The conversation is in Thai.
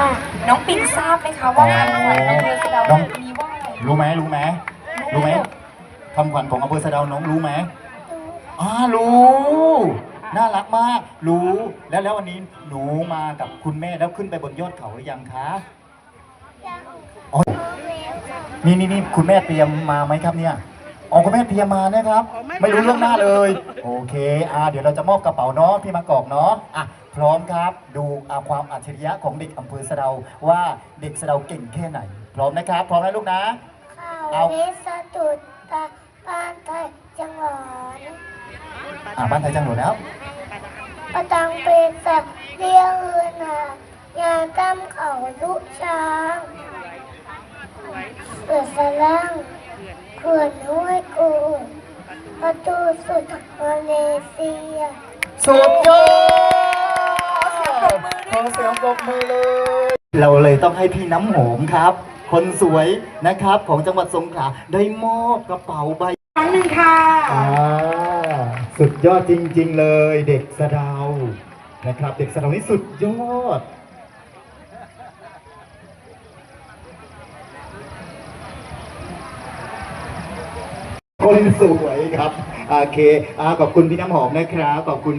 ค่ะน้องปิงทราบไหมคะว่าคำขวัญอำเภอสะเดาน้อง มีว่าอะไรรู้ไหมรู้ไหมรู้ไหมคำขวัญของอำเภอสะเดาน้องรู้ไหมอ่ารู้ น่ารักมาก รู้แล้วแล้ววันนี้หนูมากับคุณแม่แล้วขึ้นไปบนยอดเขาหรือยังคะอ๋อนี่นี่นี่คุณแม่เตรียมมาไหมครับเนี่ย อ๋อคุณแม่เตรียมมานะครับไม่รู้เรื่องหน้าเลย โอเคอ่าเดี๋ยวเราจะมอบกระเป๋าเนาะพี่มากอกเนาะอะพร้อมครับดูอ่าความอัจฉริยะของเด็กอำเภอสะเดาว่าเด็กสะเดาเก่งแค่ไหน พร้อมนะครับ พร้อมนะลูกนะข่าวเพชรสะดุดตาบ้านไทยจังหวัดอ่าบ้านไทยจังหวัดแล้ว ประตังเป็นสัตว์เลี้ยงเอือนหายาตั้มเขาลูกช้างเสือสลังเขื่อนห้วยกูนประตู สุดมาเลเซียสุดยอดขอเสียงปรบมือเลย เราเลยต้องให้พี่น้ำหอมครับ คนสวยนะครับของจังหวัดสงขลาได้มอบกระเป๋าใบครั้งหนึ่งค่ะอ่าสุดยอดจริง ๆ เลยเด็กสะเดานะครับ เด็กสะเดานี่สุดยอดคนสวยครับ โอเคอาขอบคุณพี่น้ำหอมนะครับขอบคุณ